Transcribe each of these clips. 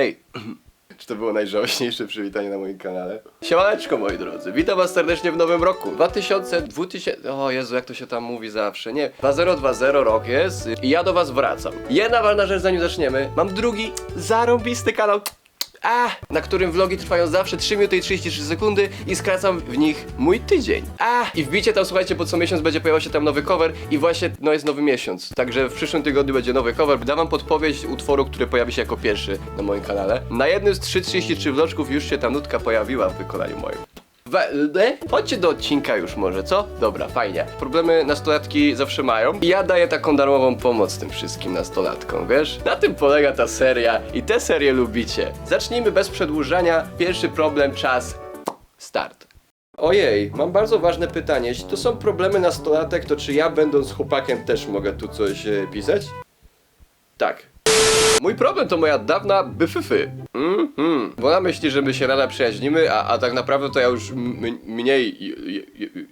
Hej! Czy to było najżałośniejsze przywitanie na moim kanale? Siemaneczko moi drodzy, witam was serdecznie w nowym roku. 2000, 2000, o Jezu jak to się tam mówi zawsze, nie? 2020 rok jest i ja do was wracam. Jedna ważna rzecz zanim zaczniemy, mam drugi zarąbisty kanał a, na którym vlogi trwają zawsze 3 minuty i 33 sekundy i skracam w nich mój tydzień. A, i wbicie tam, słuchajcie, bo co miesiąc będzie pojawiał się tam nowy cover i właśnie, no jest nowy miesiąc. Także w przyszłym tygodniu będzie nowy cover. Dam wam podpowiedź utworu, który pojawi się jako pierwszy na moim kanale. Na jednym z 333 vloczków już się ta nutka pojawiła w wykonaniu moim. We? Chodźcie do odcinka już może, co? Dobra, fajnie. Problemy nastolatki zawsze mają. I ja daję taką darmową pomoc tym wszystkim nastolatkom, wiesz? Na tym polega ta seria i tę serię lubicie. Zacznijmy bez przedłużania. Pierwszy problem, czas, start. Ojej, mam bardzo ważne pytanie. Jeśli to są problemy nastolatek, to czy ja będąc chłopakiem też mogę tu coś e, pisać? Tak. Mój problem to moja dawna byfyfy. Mhm. Bo ona myśli, że my się nadal przyjaźnimy, a, a tak naprawdę to ja już mniej.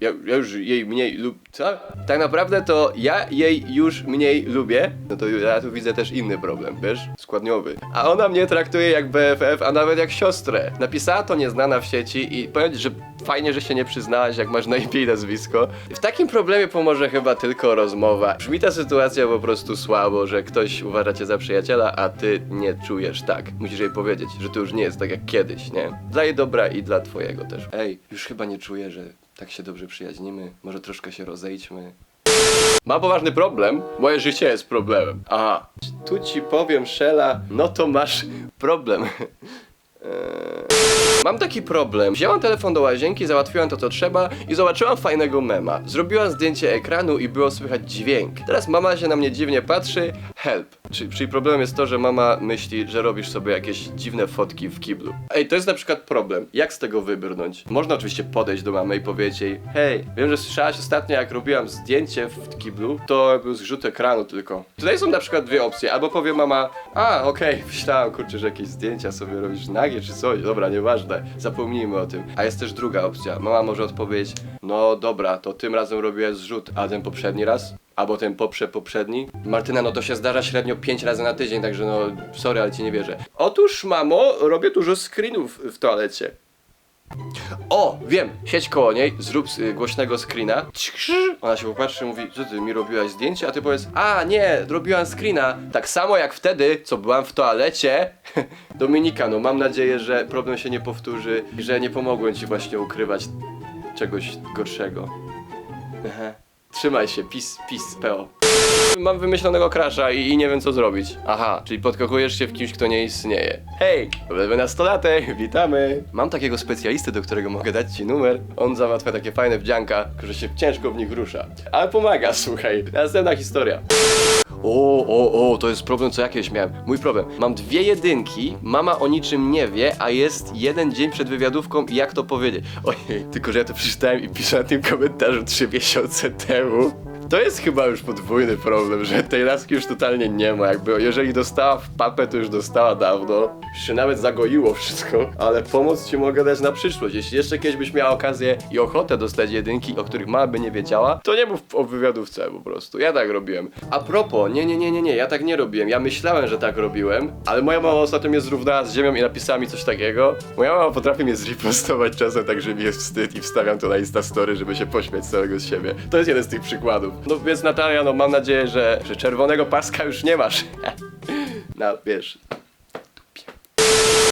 Ja, ja już jej mniej lub. Co? Tak naprawdę to ja jej już mniej lubię. No to ja tu widzę też inny problem, wiesz? Składniowy. A ona mnie traktuje jak BFF, a nawet jak siostrę. Napisała to nieznana w sieci i powiem że fajnie, że się nie przyznałaś, jak masz na imię i nazwisko. W takim problemie pomoże chyba tylko rozmowa. Brzmi ta sytuacja po prostu słabo, że ktoś uważa cię za przyjaciela, a ty nie czujesz tak. Musisz jej powiedzieć, że to już nie jest tak jak kiedyś, nie? Dla jej dobra i dla twojego też. Ej, już chyba nie czuję, że tak się dobrze przyjaźnimy. Może troszkę się rozejdźmy. Mam poważny problem. Moje życie jest problemem. Aha. Tu ci powiem, Szela, no to masz problem. Mam taki problem. Wzięłam telefon do łazienki, załatwiłam to co trzeba i zobaczyłam fajnego mema. Zrobiłam zdjęcie ekranu i było słychać dźwięk. Teraz mama się na mnie dziwnie patrzy. Help. Czyli, czyli problemem jest to, że mama myśli, że robisz sobie jakieś dziwne fotki w kiblu. Ej, to jest na przykład problem. Jak z tego wybrnąć? Można oczywiście podejść do mamy i powiedzieć jej Hej, wiem, że słyszałaś ostatnio jak robiłam zdjęcie w kiblu, to był zrzut ekranu tylko. Tutaj są na przykład dwie opcje. Albo powie mama, a okej, myślałam kurczę, że jakieś zdjęcia sobie robisz nagie czy coś. Dobra, nieważne. Zapomnijmy o tym. A jest też druga opcja. Mama może odpowiedzieć, no dobra, to tym razem robiłeś zrzut, a ten poprzedni raz? Albo ten poprze poprzedni? Martyna, no to się zdarza średnio 5 razy na tydzień, także no sorry, ale ci nie wierzę. Otóż, mamo, robię dużo screenów w toalecie. O, wiem, siedź koło niej, zrób y, głośnego screena. Ona się popatrzy i mówi, co ty mi robiłaś zdjęcie? A ty powiedz, a nie, robiłam screena. Tak samo jak wtedy, co byłam w toalecie. Dominika, no mam nadzieję, że problem się nie powtórzy i że nie pomogłem ci właśnie ukrywać czegoś gorszego. Trzymaj się, pis, pis, peo. Mam wymyślonego crasha i, i nie wiem co zrobić. Aha, czyli podkochujesz się w kimś, kto nie istnieje. Hej, lewy nastolatek, witamy. Mam takiego specjalisty, do którego mogę dać ci numer. On załatwia takie fajne wdzianka, że się ciężko w nich rusza. Ale pomaga, słuchaj. Następna historia. O, o, o, to jest problem, co jakieś miałem. Mój problem. Mam dwie jedynki, mama o niczym nie wie, a jest jeden dzień przed wywiadówką i jak to powiedzieć? Ojej, tylko że ja to przeczytałem i piszę na tym komentarzu trzy miesiące temu. To jest chyba już podwójny problem, że tej laski już totalnie nie ma. Jakby jeżeli dostała w papę, to już dostała dawno. Już się nawet zagoiło wszystko, ale pomoc ci mogę dać na przyszłość. Jeśli jeszcze kiedyś byś miała okazję i ochotę dostać jedynki, o których mama by nie wiedziała, to nie mów o wywiadówce po prostu. Ja tak robiłem. A propos, nie, nie, nie, nie, nie, ja tak nie robiłem. Ja myślałem, że tak robiłem, ale moja mama ostatnio mnie zrównała z ziemią i napisała mi coś takiego. Moja mama potrafi mnie zripostować czasem tak, że mi jest wstyd i wstawiam to na Instastory, żeby się pośmiać całego z siebie. To jest jeden z tych przykładów. No więc Natalia, no mam nadzieję, że, że czerwonego paska już nie masz. no wiesz.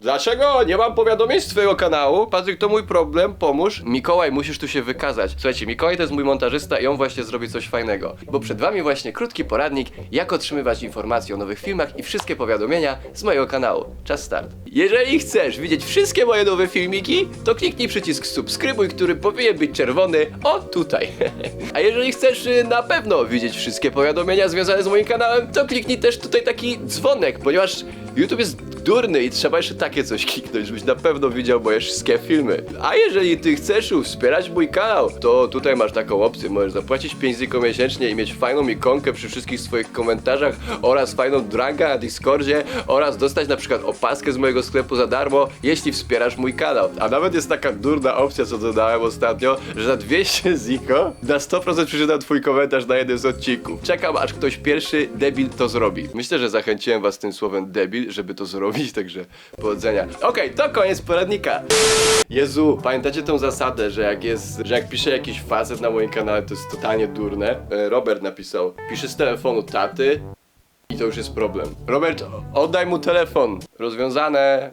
Dlaczego nie mam powiadomień z twojego kanału? Patryk, to mój problem, pomóż. Mikołaj, musisz tu się wykazać. Słuchajcie, Mikołaj to jest mój montażysta i on właśnie zrobi coś fajnego. Bo przed wami właśnie krótki poradnik, jak otrzymywać informacje o nowych filmach i wszystkie powiadomienia z mojego kanału. Czas start. Jeżeli chcesz widzieć wszystkie moje nowe filmiki, to kliknij przycisk subskrybuj, który powinien być czerwony, o tutaj. A jeżeli chcesz y, na pewno widzieć wszystkie powiadomienia związane z moim kanałem, to kliknij też tutaj taki dzwonek, ponieważ YouTube jest durny i trzeba jeszcze takie coś kliknąć, żebyś na pewno widział moje wszystkie filmy. A jeżeli ty chcesz wspierać mój kanał, to tutaj masz taką opcję. Możesz zapłacić 5 ziko miesięcznie i mieć fajną ikonkę przy wszystkich swoich komentarzach oraz fajną dranga na Discordzie oraz dostać na przykład opaskę z mojego sklepu za darmo, jeśli wspierasz mój kanał. A nawet jest taka durna opcja, co dodałem ostatnio, że za 200 ziko na 100% przeczytam twój komentarz na jednym z odcinków. Czekam, aż ktoś pierwszy debil to zrobi. Myślę, że zachęciłem was tym słowem debil, żeby to zrobić. Robić, także powodzenia. Okej, to koniec poradnika. Jezu, pamiętacie tą zasadę, że jak jest, że jak pisze jakiś facet na moim kanale, to jest totalnie durne? E, Robert napisał, pisze z telefonu taty i to już jest problem. Robert, oddaj mu telefon. Rozwiązane.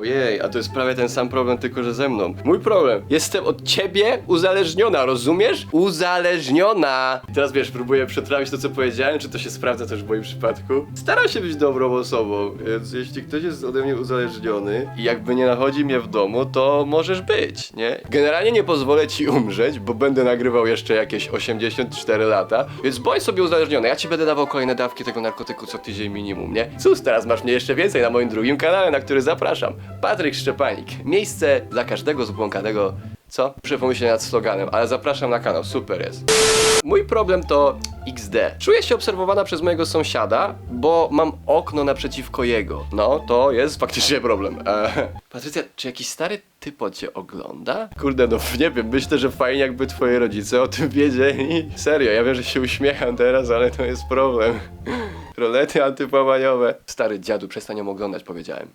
Ojej, a to jest prawie ten sam problem, tylko że ze mną. Mój problem. Jestem od ciebie uzależniona, rozumiesz? Uzależniona. I teraz wiesz, próbuję przetrawić to, co powiedziałem, czy to się sprawdza też w moim przypadku. Staram się być dobrą osobą, więc jeśli ktoś jest ode mnie uzależniony i jakby nie nachodzi mnie w domu, to możesz być, nie? Generalnie nie pozwolę ci umrzeć, bo będę nagrywał jeszcze jakieś 84 lata, więc bądź sobie uzależniony. Ja ci będę dawał kolejne dawki tego narkotyku co tydzień minimum, nie? Cóż, teraz masz mnie jeszcze więcej na moim drugim kanale, na który zapraszam. Patryk Szczepanik. Miejsce dla każdego zbłąkanego co? Muszę pomyśleć nad sloganem, ale zapraszam na kanał, super jest. Mój problem to XD. Czuję się obserwowana przez mojego sąsiada, bo mam okno naprzeciwko jego. No, to jest faktycznie problem. Eee, Patrycja, czy jakiś stary typo cię ogląda? Kurde, no nie wiem, myślę, że fajnie jakby twoi rodzice o tym wiedzieli. Serio, ja wiem, że się uśmiecham teraz, ale to jest problem. Rolety antypowaniowe. Stary dziadu, przestań ją oglądać, powiedziałem.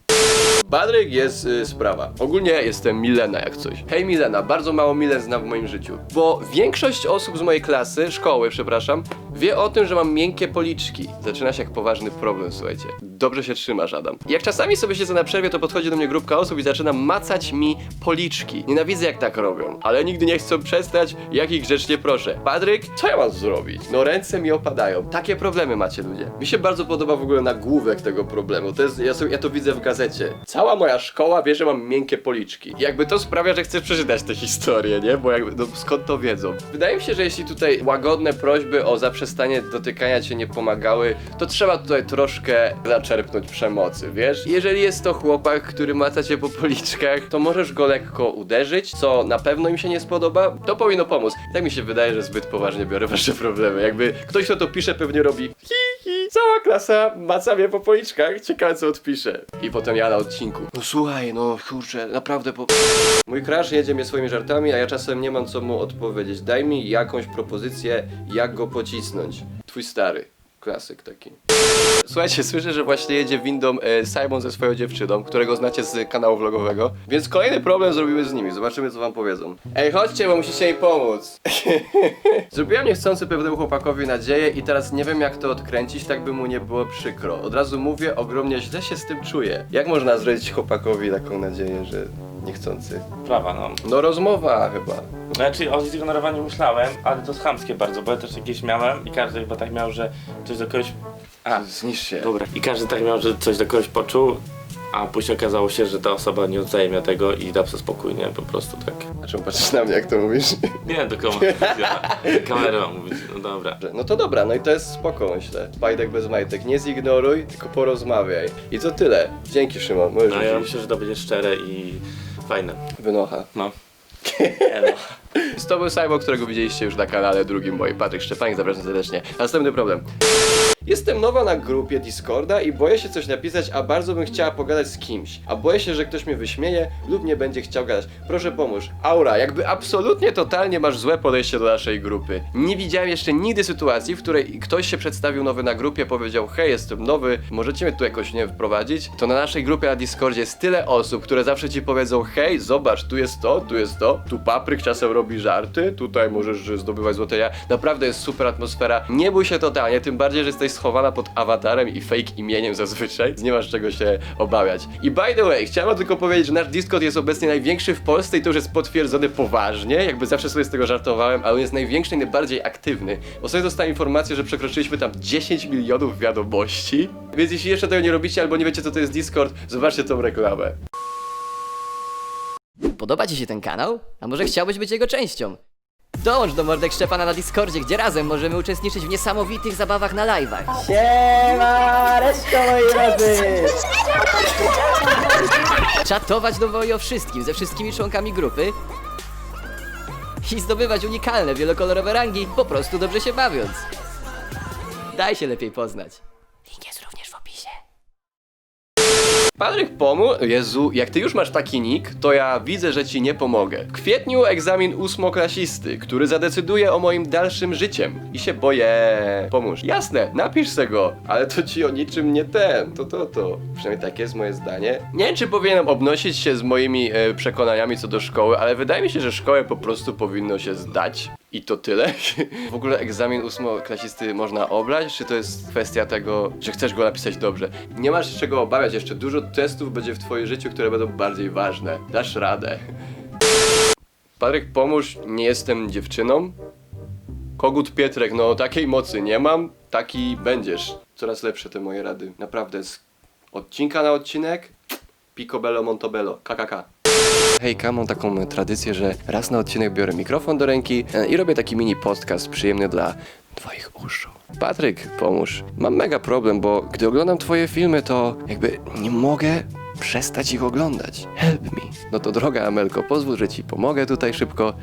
Badryk jest y, sprawa. Ogólnie jestem Milena jak coś. Hej Milena, bardzo mało Milen znam w moim życiu. Bo większość osób z mojej klasy, szkoły, przepraszam, wie o tym, że mam miękkie policzki. Zaczyna się jak poważny problem, słuchajcie. Dobrze się trzymasz, Adam. Jak czasami sobie siedzę na przerwie, to podchodzi do mnie grupka osób i zaczyna macać mi policzki. Nienawidzę jak tak robią, ale nigdy nie chcą przestać, jak ich grzecznie proszę. Patryk, co ja mam zrobić? No ręce mi opadają. Takie problemy macie ludzie. Mi się bardzo podoba w ogóle nagłówek tego problemu. To jest, ja, sobie, ja to widzę w gazecie. Cała moja szkoła wie, że mam miękkie policzki. Jakby to sprawia, że chcę przeczytać tę historię, nie? Bo jakby, no skąd to wiedzą? Wydaje mi się, że jeśli tutaj łagodne prośby o zaprzestanie dotykania cię nie pomagały, to trzeba tutaj troszkę zaczerpnąć przemocy, wiesz? Jeżeli jest to chłopak, który maca cię po policzkach, to możesz go lekko uderzyć, co na pewno im się nie spodoba. To powinno pomóc. Tak mi się wydaje, że zbyt poważnie biorę wasze problemy. Jakby ktoś, kto to pisze, pewnie robi hi. Cała klasa maca mnie po policzkach. Ciekawe, co odpisze. I potem ja na odcinku. No słuchaj, no kurczę, naprawdę po... Mój crush jedzie mnie swoimi żartami, a ja czasem nie mam co mu odpowiedzieć. Daj mi jakąś propozycję, jak go pocisnąć. Twój stary. Klasyk taki. Słuchajcie, słyszę, że właśnie jedzie windą e, Simon ze swoją dziewczyną, którego znacie z kanału vlogowego. Więc kolejny problem zrobimy z nimi. Zobaczymy, co wam powiedzą. Ej, chodźcie, bo musicie jej pomóc. Zrobiłem niechcący pewnemu chłopakowi nadzieję i teraz nie wiem, jak to odkręcić, tak by mu nie było przykro. Od razu mówię, ogromnie źle się z tym czuję. Jak można zrobić chłopakowi taką nadzieję, że niechcący? Prawa, no. No rozmowa chyba. Znaczy o zignorowaniu myślałem, ale to jest chamskie bardzo, bo ja też jakieś miałem i każdy chyba tak miał, że coś do kogoś... A, Zniszcz się. dobra. I każdy tak miał, że coś do kogoś poczuł, a później okazało się, że ta osoba nie oddaje mi tego i da sobie spokój, nie? Po prostu tak. A czemu patrzysz na mnie, jak to mówisz? Nie, do komu kamerę mam mówić, no dobra. No to dobra, no i to jest spoko, myślę. Bajdek bez majtek. Nie zignoruj, tylko porozmawiaj. I to tyle. Dzięki, Szymon. Możesz No ja myślę, że to będzie szczere i fajne. Wynocha. No. Elo. To był Simon, którego widzieliście już na kanale drugim moi. Patryk Szczepanik, zapraszam serdecznie. Następny problem. Jestem nowa na grupie Discorda i boję się coś napisać, a bardzo bym chciała pogadać z kimś. A boję się, że ktoś mnie wyśmieje lub nie będzie chciał gadać. Proszę pomóż. Aura, jakby absolutnie totalnie masz złe podejście do naszej grupy. Nie widziałem jeszcze nigdy sytuacji, w której ktoś się przedstawił nowy na grupie, powiedział hej, jestem nowy, możecie mnie tu jakoś, nie wprowadzić? To na naszej grupie na Discordzie jest tyle osób, które zawsze ci powiedzą hej, zobacz, tu jest to, tu jest to, tu papryk czasem robi żarty, tutaj możesz zdobywać złote ja. Naprawdę jest super atmosfera. Nie bój się totalnie, tym bardziej, że jesteś schowana pod awatarem i fake imieniem zazwyczaj. Nie masz czego się obawiać. I by the way, chciałem tylko powiedzieć, że nasz Discord jest obecnie największy w Polsce i to już jest potwierdzone poważnie. Jakby zawsze sobie z tego żartowałem, ale on jest największy i najbardziej aktywny. Ostatnio dostałem informację, że przekroczyliśmy tam 10 milionów wiadomości. Więc jeśli jeszcze tego nie robicie albo nie wiecie co to jest Discord, zobaczcie tą reklamę. Podoba Ci się ten kanał? A może chciałbyś być jego częścią? Dołącz do Mordek Szczepana na Discordzie, gdzie razem możemy uczestniczyć w niesamowitych zabawach na live'ach. Siema, reszta moi drodzy! Czatować do woli o wszystkim ze wszystkimi członkami grupy i zdobywać unikalne, wielokolorowe rangi, po prostu dobrze się bawiąc. Daj się lepiej poznać. Link jest również w opisie. Patryk pomógł. Jezu, jak ty już masz taki nick, to ja widzę, że ci nie pomogę. W kwietniu egzamin ósmoklasisty, który zadecyduje o moim dalszym życiem. I się boję. Pomóż. Jasne, napisz se go, ale to ci o niczym nie ten. To, to, to. Przynajmniej takie jest moje zdanie. Nie wiem, czy powinienem obnosić się z moimi e, przekonaniami co do szkoły, ale wydaje mi się, że szkołę po prostu powinno się zdać. I to tyle. W ogóle egzamin ósmoklasisty można oblać, czy to jest kwestia tego, że chcesz go napisać dobrze? Nie masz czego obawiać, jeszcze dużo testów będzie w twoim życiu, które będą bardziej ważne. Dasz radę. Patryk, pomóż, nie jestem dziewczyną. Kogut Pietrek, no takiej mocy nie mam, taki będziesz. Coraz lepsze te moje rady. Naprawdę, z odcinka na odcinek, picobello montobello, kkk. Hejka, mam taką tradycję, że raz na odcinek biorę mikrofon do ręki e, i robię taki mini podcast przyjemny dla twoich uszu. Patryk, pomóż. Mam mega problem, bo gdy oglądam twoje filmy, to jakby nie mogę przestać ich oglądać. Help me. No to droga Amelko, pozwól, że ci pomogę tutaj szybko.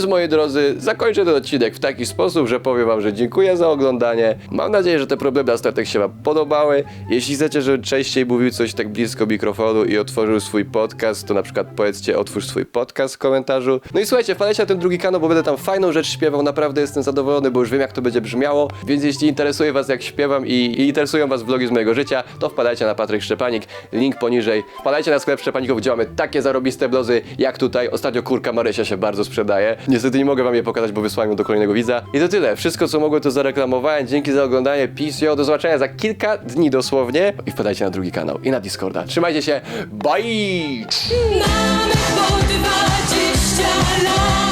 Więc moi drodzy, zakończę ten odcinek w taki sposób, że powiem wam, że dziękuję za oglądanie. Mam nadzieję, że te problemy na startek się wam podobały. Jeśli chcecie, żebym częściej mówił coś tak blisko mikrofonu i otworzył swój podcast, to na przykład powiedzcie otwórz swój podcast w komentarzu. No i słuchajcie, wpadajcie na ten drugi kanał, bo będę tam fajną rzecz śpiewał, naprawdę jestem zadowolony, bo już wiem jak to będzie brzmiało. Więc jeśli interesuje was jak śpiewam i, i interesują was vlogi z mojego życia, to wpadajcie na Patryk Szczepanik, link poniżej. Wpadajcie na sklep Szczepaników, gdzie mamy takie zarobiste blozy jak tutaj. Ostatnio kurka Marysia się bardzo sprzedaje. Niestety nie mogę wam je pokazać, bo wysłałem ją do kolejnego widza. I to tyle. Wszystko co mogłem to zareklamowałem. Dzięki za oglądanie. Peace, yo. Do zobaczenia za kilka dni dosłownie. I wpadajcie na drugi kanał i na Discorda. Trzymajcie się. Bye! Mamy po dwadzieścia lat.